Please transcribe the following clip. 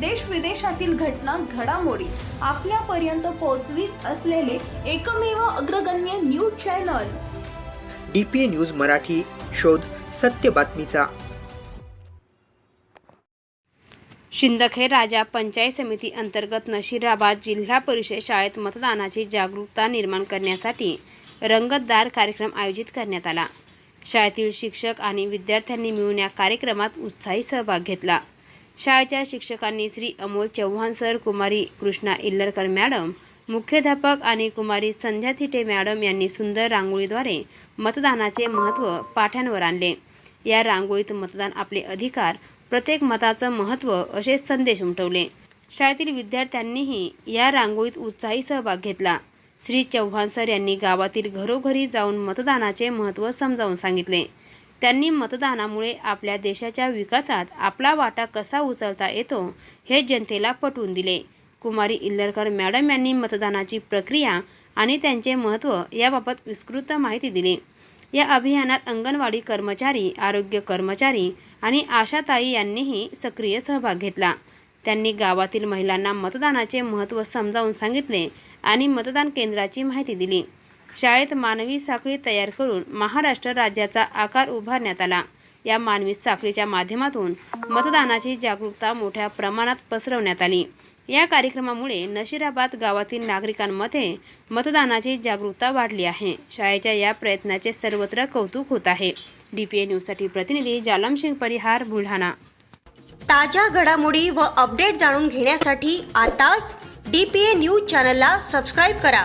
देश विदेशातील घटना घडामोडी आपल्यापर्यंत पोहोचवीत असलेले एकमेव अग्रगण्य news channel. D P A news Marathi शोध सत्य बातमीचा. शिंदखेड राजा पंचायत समिती अंतर्गत नशिराबाद जिल्हा परिषद शाळेत मतदानाची जागरूकता निर्माण करण्यासाठी रंगतदार कार्यक्रम आयोजित करण्यात आला. शाळेतील शिक्षक आणि विद्यार्थ्यांनी मिळून या कार्यक्रमात उत्साही सहभाग घेतला. शाळेच्या शिक्षकांनी श्री अमोल चव्हाण सर कुमारी कृष्णा इल्लरकर मॅडम मुख्याध्यापक आणि कुमारी संध्या थिटे मॅडम यांनी सुंदर रांगोळीद्वारे मतदानाचे महत्त्व पाठ्यांवर आणले. या रांगोळीत मतदान आपले अधिकार प्रत्येक मताचं महत्त्व असे संदेश उमटवले. शाळेतील विद्यार्थ्यांनीही या रांगोळीत उत्साही सहभाग घेतला. श्री चव्हाण सर यांनी गावातील घरोघरी जाऊन मतदानाचे महत्त्व समजावून सांगितले. त्यांनी मतदानामुळे आपल्या देशाच्या विकासात आपला वाटा कसा उचलता येतो हे जनतेला पटवून दिले. कुमारी इल्लरकर मॅडम यांनी मतदानाची प्रक्रिया आणि त्यांचे महत्त्व याबाबत विस्तृत माहिती दिली. या अभियानात अंगणवाडी कर्मचारी आरोग्य कर्मचारी आणि आशाताई यांनीही सक्रिय सहभाग घेतला. त्यांनी गावातील महिलांना मतदानाचे महत्त्व समजावून सांगितले आणि मतदान केंद्राची माहिती दिली. शाळेत मानवी साखळी तयार करून महाराष्ट्र राज्याचा आकार उभारण्यात आला. या मानवी साखळीच्या माध्यमातून मतदानाची जागरूकता मोठ्या प्रमाणात पसरवण्यात आली. या कार्यक्रमामुळे नशिराबाद गावातील नागरिकांमध्ये मतदानाची जागरूकता वाढली आहे. शाळेच्या या प्रयत्नाचे सर्वत्र कौतुक होत आहे. डी पी न्यूजसाठी प्रतिनिधी जालमसिंग परिहार बुलढाणा. ताज्या घडामोडी व अपडेट जाणून घेण्यासाठी आताच डी पी ए न्यूज चॅनलला सबस्क्राईब करा.